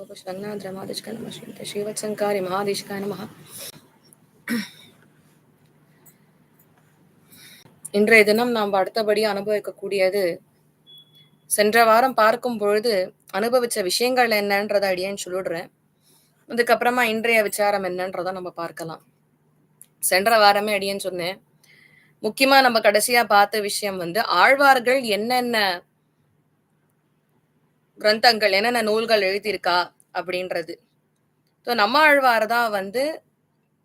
கோபஸ்வங்னாதிரமாதிஷ்க நம ஸ்ரீமதே ஸ்ரீவத்சங்காரி மகாதேஷ்காய நமः இன்றைய தினம் நாம் அடுத்தபடி அனுபவிக்கக்கூடியது சென்ற வாரம் பார்க்கும் பொழுது அனுபவிச்ச விஷயங்கள் என்னன்றதை அடியேன்னு சொல்லிடுறேன். அதுக்கப்புறமா இன்றைய விசாரம் என்னன்றதை நம்ம பார்க்கலாம். சென்ற வாரமே அடியேன்னு சொன்னேன். முக்கியமா நம்ம கடைசியா பார்த்த விஷயம் வந்து ஆழ்வார்கள் என்னென்ன கிரந்தங்கள் என்னென்ன நூல்கள் எழுதியிருக்கா அப்படின்றது. ஸோ நம்ம ஆழ்வார் தான் வந்து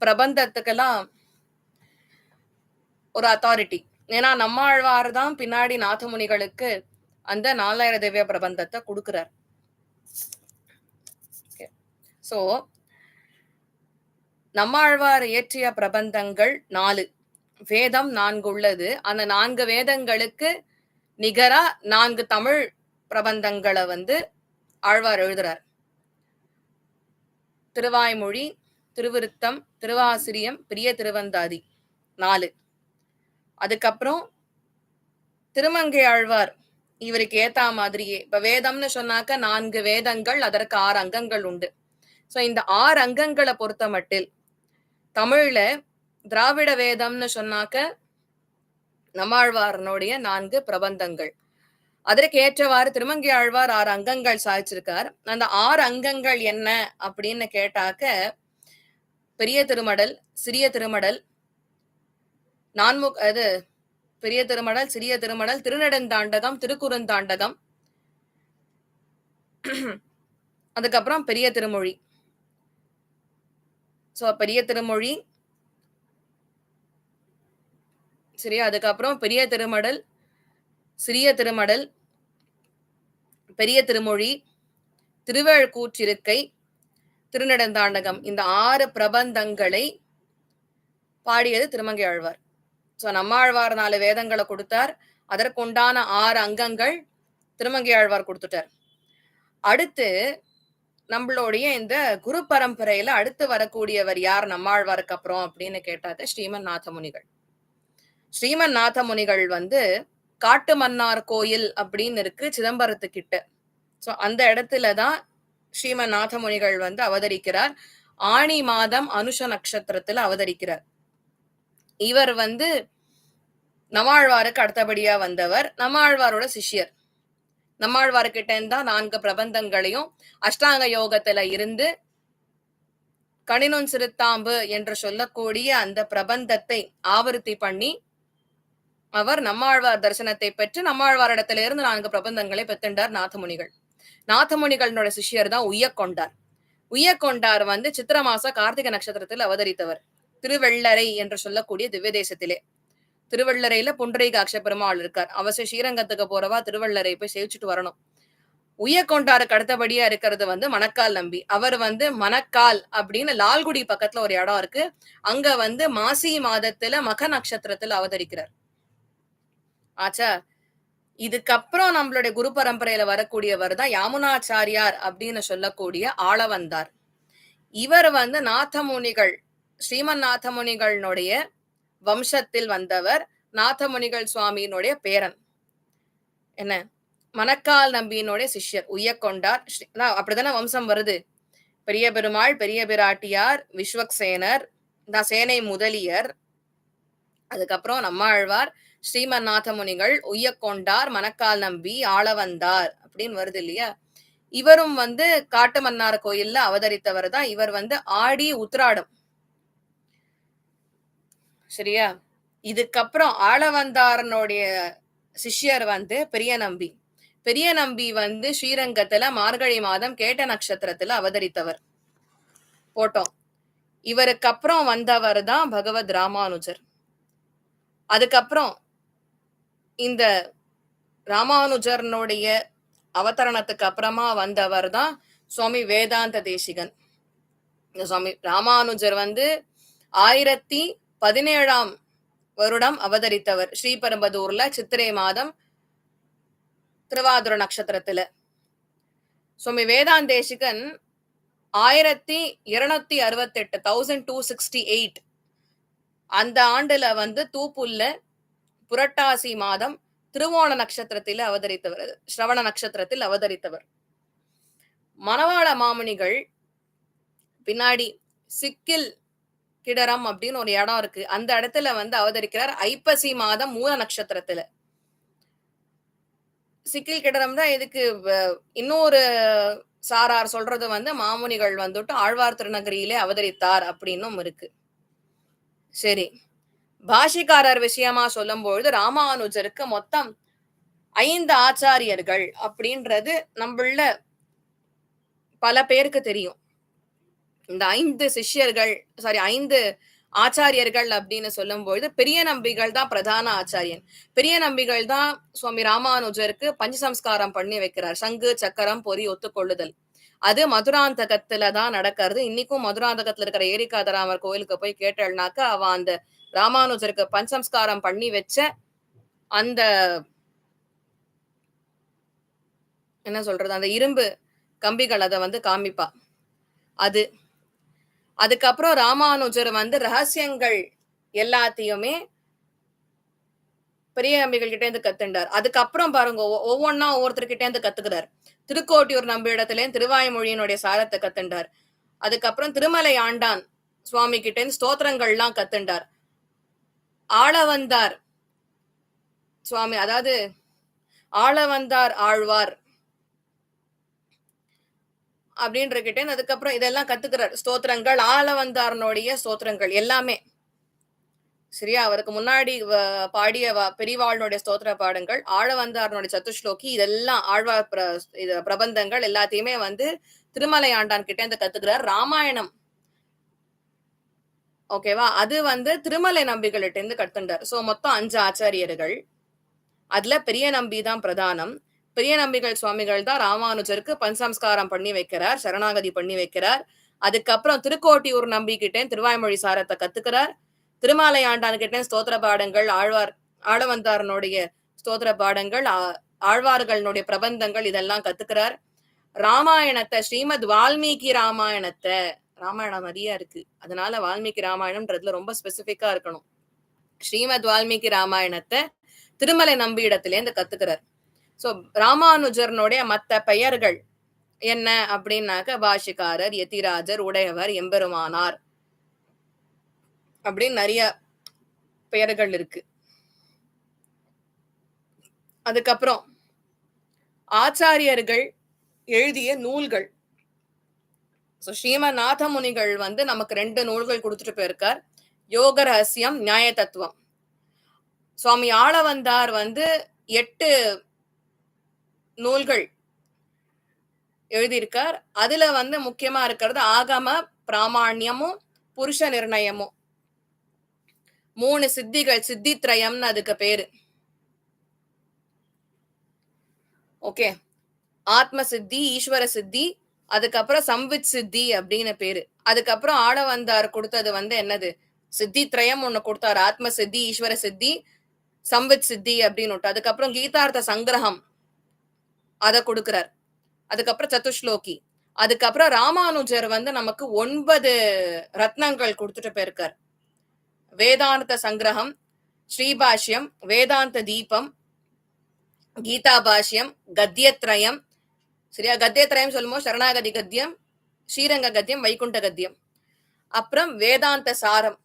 பிரபந்தத்துக்கெல்லாம் ஒரு அத்தாரிட்டி ஏன்னா நம்ம ஆழ்வார் தான் பின்னாடி நாதமுனிகளுக்கு அந்த நாலாயிர திவ்ய பிரபந்தத்தை கொடுக்குறார். ஸோ நம்மாழ்வார் இயற்றிய பிரபந்தங்கள் நாலு. வேதம் நான்கு உள்ளது. அந்த நான்கு வேதங்களுக்கு நிகரா நான்கு தமிழ் பிரபந்தங்களை வந்து ஆழ்வார் எழுதுறார். திருவாய்மொழி திருவிருத்தம் திருவாசிரியம் பிரிய திருவந்தாதி நாலு. அதுக்கப்புறம் திருமங்கை ஆழ்வார் இவருக்கு ஏத்தா மாதிரியே. இப்ப வேதம்னு சொன்னாக்க நான்கு வேதங்கள் அதற்கு ஆறு அங்கங்கள் உண்டு. சோ இந்த ஆறு அங்கங்களை பொறுத்த மட்டில் தமிழ்ல திராவிட வேதம்னு சொன்னாக்க நம்மாழ்வாரனுடைய நான்கு பிரபந்தங்கள். அதற்கு ஏற்றவாறு திருமங்கை ஆழ்வார் ஆறு அங்கங்கள் சாதிச்சிருக்கார். அந்த ஆறு அங்கங்கள் என்ன அப்படின்னு கேட்டாக்க பெரிய திருமடல் சிறிய திருமடல் நான்மு அது பெரிய திருமடல் சிறிய திருமடல் திருநெடுந்தாண்டகம் திருக்குறுந்தாண்டகம் அதுக்கப்புறம் பெரிய திருமொழி. ஸோ பெரிய திருமொழி சரியா அதுக்கப்புறம் பெரிய திருமடல் சிறிய திருமடல் பெரிய திருமொழி திருவேழ்கூற்றிருக்கை திருநடந்தாண்டகம். இந்த ஆறு பிரபந்தங்களை பாடியது திருமங்கை ஆழ்வார். ஸோ நம்மாழ்வார் நாலு வேதங்களை கொடுத்தார். அதற்குண்டான ஆறு அங்கங்கள் திருமங்கை ஆழ்வார் கொடுத்துட்டார். அடுத்து நம்மளுடைய இந்த குரு பரம்பரையில அடுத்து வரக்கூடியவர் யார்? நம்மாழ்வாருக்கு அப்புறம் அப்படின்னு கேட்டாத ஸ்ரீமன் நாதமுனிகள். ஸ்ரீமன் நாதமுனிகள் வந்து காட்டு மன்னார் கோயில் அப்படின்னு இருக்கு சிதம்பரத்துக்கிட்ட. ஸோ அந்த இடத்துல தான் ஸ்ரீமன் நாதமுனிகள் வந்து அவதரிக்கிறார். ஆணி மாதம் அனுஷ நட்சத்திரத்துல அவதரிக்கிறார். இவர் வந்து நம்மாழ்வாருக்கு அடுத்தபடியா வந்தவர். நம்மாழ்வாரோட சிஷ்யர். நம்மாழ்வார்கிட்ட இருந்தா நான்கு பிரபந்தங்களையும் அஷ்டாங்க யோகத்துல இருந்து கணினும் சிறுத்தாம்பு என்று சொல்லக்கூடிய அந்த பிரபந்தத்தை ஆவருத்தி பண்ணி அவர் நம்மாழ்வார் தரிசனத்தை பெற்று நம்மாழ்வாரிடத்திலிருந்து நான்கு பிரபந்தங்களை பெற்றுண்டார் நாதமுனிகள். நாதமுனிகளோட சிஷ்யர் தான் உய்யக்கொண்டார். உய்யக்கொண்டார் வந்து சித்திர மாச கார்த்திகை நட்சத்திரத்தில் அவதரித்தவர். திருவெள்ளரை என்று சொல்லக்கூடிய திவ்ய தேசத்திலே திருவள்ளரையில புண்டரீகாட்ச பெருமாள் இருக்கார். அவசிய ஸ்ரீரங்கத்துக்கு போறவா திருவள்ளரை போய் சேவிச்சுட்டு வரணும். உய்யக்கொண்டாருக்கு அடுத்தபடியா இருக்கிறது வந்து மணக்கால் நம்பி. அவர் வந்து மணக்கால் அப்படின்னு லால்குடி பக்கத்துல ஒரு இடம் இருக்கு. அங்க வந்து மாசி மாதத்துல மக நட்சத்திரத்துல அவதரிக்கிறார். ஆச்சா. இதுக்கப்புறம் நம்மளுடைய குரு பரம்பரையில வரக்கூடியவர் தான் யாமுனாச்சாரியார் அப்படின்னு சொல்லக்கூடிய ஆளவந்தார். இவர் வந்து நாதமுனிகள் ஸ்ரீமன் நாதமுனிகளினுடைய வம்சத்தில் வந்தவர் நாதமுனிகள் சுவாமியினுடைய பேரன். என்ன? மணக்கால் நம்பியினுடைய சிஷ்யர் உய்யக்கொண்டார் அப்படிதானே வம்சம் வருது? பெரிய பெருமாள் பெரிய பிராட்டியார் விஸ்வக்சேனர் தான் சேனை முதலியர் அதுக்கப்புறம் நம்மாழ்வார் ஸ்ரீமநாதமுனிகள் உய்யக்கொண்டார் மணக்கால் நம்பி ஆள வந்தார் அப்படின்னு வருது இல்லையா? இவரும் வந்து காட்டு மன்னார் கோயில்ல அவதரித்தவர் தான். இவர் வந்து ஆடி உத்ராடம் சரியா? இதுக்கப்புறம் ஆளவந்தாரனுடைய சிஷ்யர் வந்து பெரிய நம்பி பெரிய நம்பி வந்து ஸ்ரீரங்கத்துல மார்கழி மாதம் கேட்ட நட்சத்திரத்துல அவதரித்தவர். போட்டோம். இவருக்கு அப்புறம் வந்தவர் தான் பகவத் ராமானுஜர். அதுக்கப்புறம் இந்த ராமானுஜர்னுடைய அவதரணத்துக்கு அப்புறமா வந்தவர் தான் சுவாமி வேதாந்த தேசிகன். சுவாமி ராமானுஜர் வந்து ஆயிரத்தி பதினேழாம் வருடம் அவதரித்தவர். ஸ்ரீபெரும்பதூர்ல சித்திரை மாதம் திருவாதுர நட்சத்திரத்துல. சுவாமி வேதாந்தேசிகன் ஆயிரத்தி இருநூத்தி அறுபத்தி எட்டு தௌசண்ட் டூ சிக்ஸ்டி எயிட் அந்த ஆண்டுல வந்து தூப்புல்ல புரட்டாசி மாதம் திருவோண நட்சத்திரத்தில் அவதரித்தவர் ஸ்ரவண நட்சத்திரத்தில் அவதரித்தவர். மணவாள மாமுனிகள் பின்னாடி சிக்கில் கிடரம் அப்படின்னு ஒரு இடம் இருக்கு. அந்த இடத்துல வந்து அவதரிக்கிறார். ஐப்பசி மாதம் மூல நட்சத்திரத்துல. சிக்கில் கிடரம் தான் இதுக்கு இன்னொரு சாரார் சொல்றது வந்து மாமுனிகள் வந்துட்டு ஆழ்வார் திருநகரியிலே அவதரித்தார் அப்படின்னும் இருக்கு. சரி. பாஷிக்காரர் விஷயமா சொல்லும்பொழுது ராமானுஜருக்கு மொத்தம் ஐந்து ஆச்சாரியர்கள் அப்படின்றது நம்மள பல பேருக்கு தெரியும். இந்த ஐந்து சிஷ்யர்கள் சாரி ஐந்து ஆச்சாரியர்கள் அப்படின்னு சொல்லும் பொழுது பெரிய நம்பிகள் தான் பிரதான ஆச்சாரியன். பெரிய நம்பிகள் தான் சுவாமி ராமானுஜருக்கு பஞ்சசம்ஸ்காரம் பண்ணி வைக்கிறார். சங்கு சக்கரம் பொறி ஒத்துக்கொள்ளுதல். அது மதுராந்தகத்துல தான் நடக்கிறது. இன்னைக்கும் மதுராந்தகத்துல இருக்கிற ஏரிகாதராமர் கோயிலுக்கு போய் கேட்டல்னாக்க அவ அந்த ராமானுஜருக்கு பஞ்சம்ஸ்காரம் பண்ணி வச்ச அந்த என்ன சொல்றது அந்த இரும்பு கம்பிகள் அதை வந்து காமிப்பா. அது. அதுக்கப்புறம் ராமானுஜர் வந்து ரகசியங்கள் எல்லாத்தையுமே பெரிய நம்பிகள் கிட்டே இருந்து கத்துண்டார். அதுக்கப்புறம் பாருங்க ஒவ்வொன்னா ஒவ்வொருத்தர்கிட்ட இருந்து கத்துக்கிறார். திருக்கோட்டியூர் நம்பி திருவாய்மொழியினுடைய சாரத்தை கத்துண்டார். அதுக்கப்புறம் திருமலை ஆண்டான் சுவாமி கிட்ட ஸ்தோத்திரங்கள்லாம் கத்துண்டார். ஆளவந்தார் சுவாமி அதாவது ஆளவந்தார் ஆழ்வார். அப்படின்ற கிட்ட அதுக்கப்புறம் இதெல்லாம் கத்துக்கிறார். ஸ்தோத்திரங்கள் ஆளவந்தாரனுடைய ஸ்தோத்திரங்கள் எல்லாமே. சரியா? அவருக்கு முன்னாடி பாடிய வ- ஸ்தோத்திர பாடங்கள் ஆழவந்தாரனுடைய சத்துஸ்லோகி இதெல்லாம் ஆழ்வார் பிர இது பிரபந்தங்கள் எல்லாத்தையுமே வந்து திருமலை ஆண்டான் கிட்டே இருந்து கத்துக்கிறார். ராமாயணம். ஓகேவா அது வந்து திருமலை நம்பிகள்கிட்ட இருந்து கத்துண்டார். சோ மொத்தம் அஞ்சு ஆச்சாரியர்கள். அதுல பெரிய நம்பி தான் பிரதானம். பெரிய நம்பிகள் சுவாமிகள் தான் ராமானுஜருக்கு பஞ்சசம்ஸ்காரம் பண்ணி வைக்கிறார் சரணாகதி பண்ணி வைக்கிறார். அதுக்கப்புறம் திருக்கோட்டியூர் நம்பிக்கிட்டே திருவாய்மொழி சாரத்தை கத்துக்கிறார். திருமாலை ஆண்டான்கிட்டே ஸ்தோத்திர பாடங்கள் ஆழ்வார் ஆழவந்தாரனுடைய ஸ்தோத்திர பாடங்கள் ஆ- ஆழ்வார்களுடைய பிரபந்தங்கள் இதெல்லாம் கத்துக்கிறார். ராமாயணத்தை ஸ்ரீமத் வால்மீகி ராமாயணத்தை ராமாயணம் நிறைய இருக்கு. அதனால வால்மீகி ராமாயணம்ன்றதுல ரொம்ப ஸ்பெசிபிக்கா இருக்கணும். ஸ்ரீமத் வால்மீகி ராமாயணத்தை திருமலை நம்பி இடத்திலேருந்து கத்துக்கிறார். சோ ராமானுஜர்னுடைய மத்த பெயர்கள் என்ன அப்படின்னாக்க பாஷிகாரர் யதிராஜர் உடையவர் எம்பெருமானார் அப்படின்னு நிறைய பெயர்கள் இருக்கு. அதுக்கப்புறம் ஆச்சாரியர்கள் எழுதிய நூல்கள் ஸோ ஸ்ரீமநாத முனிகள் வந்து நமக்கு ரெண்டு நூல்கள் கொடுத்துட்டு போயிருக்கார். யோக ரகசியம் நியாய தத்துவம் சுவாமி ஆளவந்தார் வந்து எட்டு நூல்கள் எழுதியிருக்கார். அதுல வந்து முக்கியமா இருக்கிறது ஆகம பிராமணியமும் புருஷ நிர்ணயமும். மூணு சித்திகள் சித்தித்ரயம்னு அதுக்கு பேரு. ஓகே ஆத்ம சித்தி ஈஸ்வர சித்தி அதுக்கப்புறம் சம்வித் சித்தி அப்படின்னு பேரு. அதுக்கப்புறம் ஆட வந்தார் கொடுத்தது வந்து என்னது? சித்தி திரயம் ஒண்ணு கொடுத்தாரு. ஆத்ம சித்தி ஈஸ்வர சித்தி சம்வித் சித்தி அப்படின்னு அதுக்கப்புறம் கீதார்த்த சங்கிரகம் அதை கொடுக்கிறார். அதுக்கப்புறம் சத்துஷ்லோகி அதுக்கப்புறம் ராமானுஜர் வந்து நமக்கு ஒன்பது ரத்னங்கள் கொடுத்துட்டு போயிருக்கார். வேதாந்த சங்கிரகம் ஸ்ரீபாஷ்யம் வேதாந்த தீபம் கீதா பாஷ்யம் கத்தியத்ரயம் சரியா? கத்தியத்ரயம் சொல்லும்போது சரணாகதி கத்தியம் ஸ்ரீரங்க கத்தியம் வைகுண்ட கத்தியம் அப்புறம் வேதாந்த சாரம்.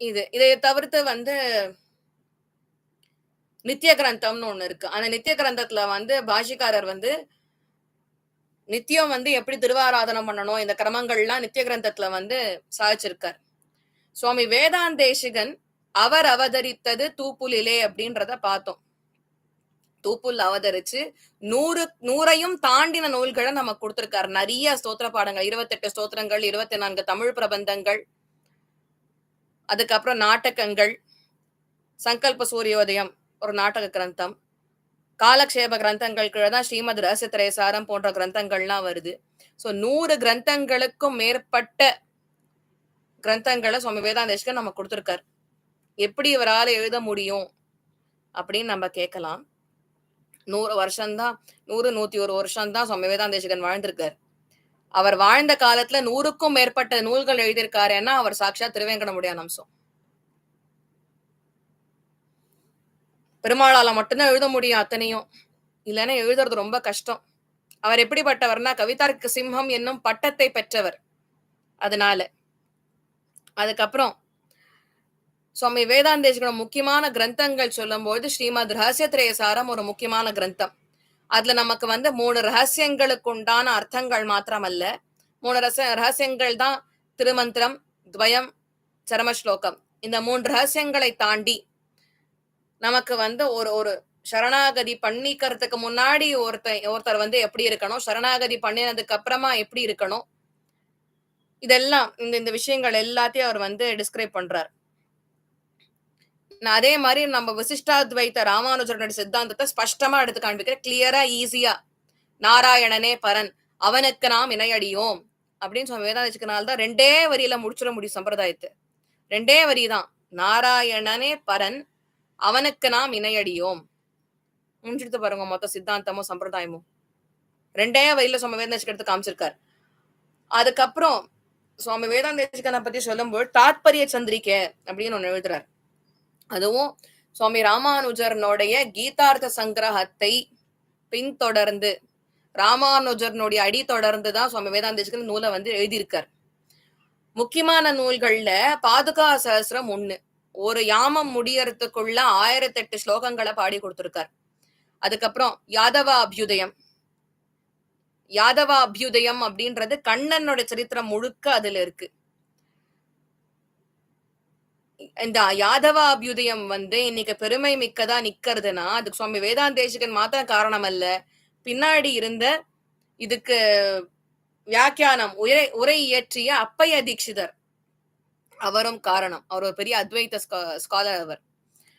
இது இதை தவிர்த்து வந்து நித்திய கிரந்தம்னு ஒண்ணு இருக்கு. அந்த நித்திய கிரந்தத்துல வந்து பாஷிக்காரர் வந்து நித்தியம் வந்து எப்படி திருவாராதனம் பண்ணணும் இந்த கிரமங்கள்லாம் நித்திய கிரந்தத்துல வந்து சாதிச்சிருக்கார். சுவாமி வேதாந்தேசிகன் அவர் அவதரித்தது தூப்புலிலே அப்படின்றத பார்த்தோம். தூப்புல் அவதரிச்சு நூறு நூறையும் தாண்டின நூல்களை நம்ம கொடுத்திருக்காரு. நிறைய ஸ்தோத்திர பாடங்கள் இருபத்தெட்டு ஸ்தோத்திரங்கள் இருபத்தி நான்கு தமிழ் பிரபந்தங்கள் அதுக்கப்புறம் நாடகங்கள் சங்கல்ப சூரியோதயம் ஒரு நாடக கிரந்தம் காலக்ஷேப கிரந்தங்கள் கீழே தான் ஸ்ரீமத் ரகசியத்திரேசாரம் போன்ற கிரந்தங்கள்லாம் வருது. ஸோ நூறு கிரந்தங்களுக்கும் மேற்பட்ட கிரந்தங்களை சுவாமி வேதாந்தேஷ்கர் நம்ம கொடுத்துருக்காரு. எப்படி இவரால் எழுத முடியும் அப்படின்னு நம்ம கேட்கலாம். நூறு வருஷம்தான் நூறு நூத்தி ஒரு வருஷம் தான் சுவாமி வேதாந்தேசிகன் வாழ்ந்திருக்கார். அவர் வாழ்ந்த காலத்துல நூறுக்கும் மேற்பட்ட நூல்கள் எழுதியிருக்காருன்னா அவர் சாட்சா திருவேங்கடமுடியான் அம்சம். பெருமாளால மட்டும்தான் எழுத முடியும் அத்தனையும். இல்லைன்னா எழுதுறது ரொம்ப கஷ்டம். அவர் எப்படிப்பட்டவர்னா கவிதார்க்கு சிம்ஹம் என்னும் பட்டத்தை பெற்றவர். அதனால. அதுக்கப்புறம் சுவாமி வேதாந்தேஸ்வரோட முக்கியமான கிரந்தங்கள் சொல்லும்போது ஸ்ரீமத் ரகசிய சாரம் ஒரு முக்கியமான கிரந்தம். அதுல நமக்கு வந்து மூணு ரகசியங்களுக்கு உண்டான அர்த்தங்கள் மாத்திரமல்ல. மூணு ரச ரகசியங்கள் தான் திருமந்திரம் துவயம் சரமஸ்லோகம். இந்த மூன்று ரகசியங்களை தாண்டி நமக்கு வந்து ஒரு ஒரு சரணாகதி பண்ணிக்கிறதுக்கு முன்னாடி ஒருத்தர் ஒருத்தர் வந்து எப்படி இருக்கணும் சரணாகதி பண்ணினதுக்கு அப்புறமா எப்படி இருக்கணும் இதெல்லாம் இந்த இந்த விஷயங்கள் எல்லாத்தையும் அவர் வந்து டிஸ்கிரைப் பண்றார். அதே மாதிரி நம்ம விசிஷ்டாத்வைத்த ராமானுஜருடைய சித்தாந்தத்தை ஸ்பஷ்டமா எடுத்து காண்பிக்கிறேன் கிளியரா ஈஸியா நாராயணனே பரன் அவனுக்கு நாம் இணையடியோம் அப்படின்னு சொல்லி வேதாந்திச்சுக்கனால தான் ரெண்டே வரியில முடிச்சிட முடியும் சம்பிரதாயத்தை. ரெண்டே வரி தான். நாராயணனே பரன் அவனுக்கு நாம் இணையடியோம் முடிஞ்சிடுத்து பாருங்க மொத்த சித்தாந்தமும் சம்பிரதாயமும். ரெண்டே வரியில சுவாமி வேதாந்திச்சுக்கு எடுத்து காமிச்சிருக்காரு. அதுக்கப்புறம் சுவாமி வேதாந்தேசிகனை பத்தி சொல்லும்போது தாத்பரிய சந்திரிக்கை அப்படின்னு ஒன்று எழுதுறாரு. அதுவும் சுவாமி ராமானுஜர்னுடைய கீதார்த்த சங்கிரகத்தை பின்தொடர்ந்து ராமானுஜர்னுடைய அடி தொடர்ந்து தான் சுவாமி வேதாந்தேசிகன் நூலை வந்து எழுதியிருக்கார். முக்கியமான நூல்கள்ல பாதுகா சகசிரம் ஒண்ணு. ஒரு யாமம் முடியறதுக்குள்ள ஆயிரத்தி எட்டு ஸ்லோகங்களை பாடி கொடுத்திருக்கார். அதுக்கப்புறம் யாதவ அபியுதயம் யாதவ அபியுதயம் அப்படின்றது கண்ணனோட சரித்திரம் முழுக்க அதுல இருக்கு. இந்த யாதவ அபியுதயம் வந்து இன்னைக்கு பெருமை மிக்கதா நிக்கிறதுனா அதுக்கு சுவாமி வேதாந்தேசிகன் மாத்திரம் காரணம் அல்ல பின்னாடி இருந்த இதுக்கு வியாக்கியானம் உரை உரை இயற்றிய அப்பைய தீட்சிதர். அவரும் காரணம். அவர் ஒரு பெரிய அத்வைத ஸ்காலர் அவர்.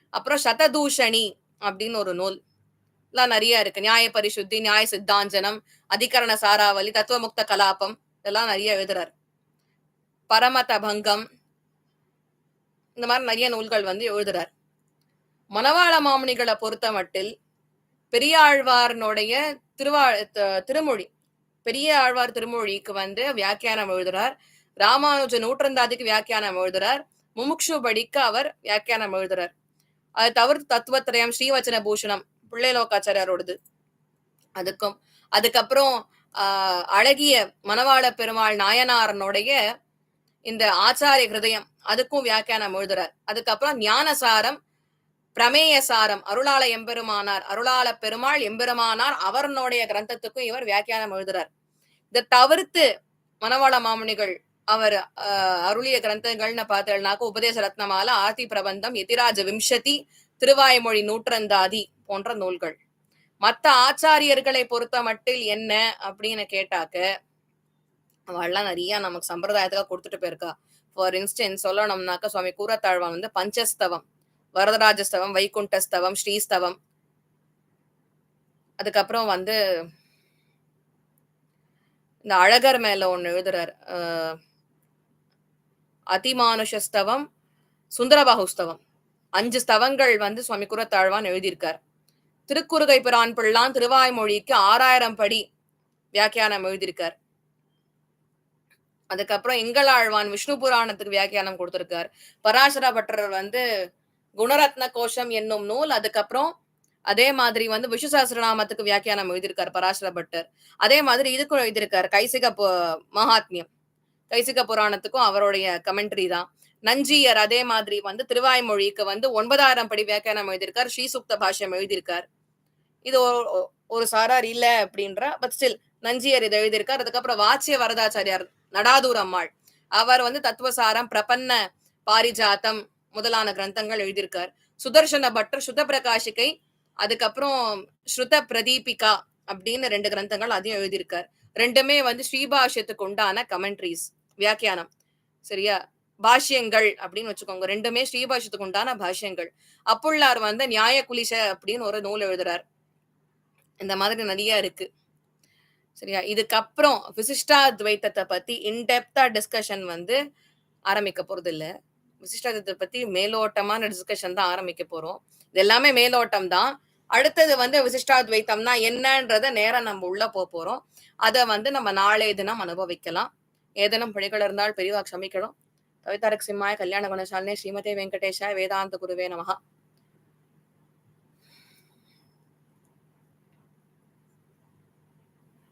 அப்புறம் சததூஷணி அப்படின்னு ஒரு நூல். எல்லாம் நிறைய இருக்கு. நியாய பரிசுத்தி நியாய சித்தாஞ்சனம் அதிகரண சாராவளி தத்துவமுக்த கலாபம் இதெல்லாம் நிறைய எழுதுறாரு. பரமத பங்கம் இந்த மாதிரி நிறைய நூல்கள் வந்து எழுதுறார். மணவாள மாமணிகளை பொறுத்த மட்டில் பெரியாழ்வாரனுடைய திருவா திருமொழி பெரிய ஆழ்வார் திருமொழிக்கு வந்து வியாக்கியானம் எழுதுறார். ராமானுஜ நூற்றந்தாதிக்கு வியாக்கியானம் எழுதுறார். முமுக்ஷு படிக்க அவர் வியாக்கியானம் எழுதுறார். அது தவிர்த்து தத்துவத்திரயம் ஸ்ரீவச்சன பூஷணம் பிள்ளைலோக்காச்சாரியாரோடது அதுக்கும் அதுக்கப்புறம் ஆஹ் அழகிய மணவாள பெருமாள் நாயனாரனுடைய இந்த ஆச்சாரிய ஹிருதயம் அதுக்கும் வியாக்கியானம் எழுதுறார். அதுக்கப்புறம் ஞானசாரம் பிரமேயசாரம் அருளாள எம்பெருமானார் அருளாள பெருமாள் எம்பெருமானார் அவரனுடைய கிரந்தத்துக்கும் இவர் வியாக்கியானம் எழுதுறார். இதை தவிர்த்து மணவாள மாமுனிகள் அவர் அருளிய கிரந்தங்கள்னு பார்த்தேன்னாக்க உபதேச ரத்னமால ஆர்த்தி பிரபந்தம் எதிராஜ விம்சதி திருவாய்மொழி நூற்றந்தாதி போன்ற நூல்கள். மற்ற ஆச்சாரியர்களை பொறுத்த மட்டில் என்ன அப்படின்னு கேட்டாக்க அவள்லாம் நிறைய நமக்கு சம்பிரதாயத்துக்காக கொடுத்துட்டு போயிருக்கா. ஃபார் இன்ஸ்டன்ஸ் சொல்லணும்னாக்க சுவாமி கூரத்தாழ்வான் வந்து பஞ்சஸ்தவம் வரதராஜஸ்தவம் வைகுண்டஸ்தவம் ஸ்ரீஸ்தவம். அதுக்கப்புறம் வந்து இந்த அழகர் மேல ஒன்று எழுதுறார். அதிமானுஷஸ்தவம் சுந்தரபாகுஸ்தவம். அஞ்சு ஸ்தவங்கள் வந்து சுவாமி குரத்தாழ்வான் எழுதியிருக்கார். திருக்குறுகை பிரான் பிள்ளான் திருவாய்மொழிக்கு ஆறாயிரம் படி வியாக்கியானம் எழுதியிருக்கார். அதுக்கப்புறம் எங்களாழ்வான் விஷ்ணு புராணத்துக்கு வியாக்கியானம் கொடுத்திருக்கார். பராசர பட்டர் வந்து குணரத்ன கோஷம் என்னும் நூல் அதுக்கப்புறம் அதே மாதிரி வந்து விஷ்ணு சஹசிரநாமத்துக்கு வியாக்கியானம் எழுதியிருக்கார் பராசர பட்டர். அதே மாதிரி இதுக்கும் எழுதியிருக்கார் கைசிக மகாத்மியம். கைசிக புராணத்துக்கும் அவருடைய கமெண்ட்ரி தான். நஞ்சியர் அதே மாதிரி வந்து திருவாய்மொழிக்கு வந்து ஒன்பதாயிரம் படி வியாக்கியானம் எழுதியிருக்கார். ஸ்ரீசுக்த பாஷ்யம் எழுதியிருக்கார். இது ஒரு சாரார் இல்ல அப்படின்ற பட் ஸ்டில் நஞ்சியர் இதை எழுதியிருக்கார். அதுக்கப்புறம் வாச்சிய வரதாச்சாரியார் நடாதூர் அம்மாள் அவர் வந்து தத்துவசாரம் பிரபன்ன பாரிஜாத்தம் முதலான கிரந்தங்கள் எழுதியிருக்கார். சுதர்சன பட்டர் சுத பிரகாஷிகை அதுக்கப்புறம் ஸ்ருத பிரதீபிகா அப்படின்னு ரெண்டு கிரந்தங்கள் அதையும் எழுதியிருக்கார். ரெண்டுமே வந்து ஸ்ரீபாஷ்யத்துக்கு உண்டான கமெண்ட்ரிஸ் வியாக்கியானம். சரியா? பாஷ்யங்கள் அப்படின்னு வச்சுக்கோங்க. ரெண்டுமே ஸ்ரீபாஷ்யத்துக்கு உண்டான பாஷ்யங்கள். அப்புள்ளார் வந்து நியாய குலிச அப்படின்னு ஒரு நூல் எழுதுறார். இந்த மாதிரி நிறைய இருக்கு. சரியா? இதுக்கப்புறம் விசிஷ்டா துவைத்தத்தை பத்தி இன்டெப்தா டிஸ்கஷன் வந்து ஆரம்பிக்க போறது இல்ல விசிஷ்டாத்வைத்தை பத்தி மேலோட்டமான டிஸ்கஷன் தான் ஆரம்பிக்க போறோம். இது எல்லாமே மேலோட்டம் தான். அடுத்தது வந்து விசிஷ்டாத்வைத்தம்னா என்னன்றத நேரம் நம்ம உள்ள போக போறோம். அதை வந்து நம்ம நாளைய தினம் அனுபவிக்கலாம். ஏதேனும் பிழைகள் இருந்தால் பெரியவா க்ஷமிக்கணும். கவிதாரக் சிம்மாய் கல்யாண குணசாலினே ஸ்ரீமதி வெங்கடேஷாய் வேதாந்த குருவே நமகா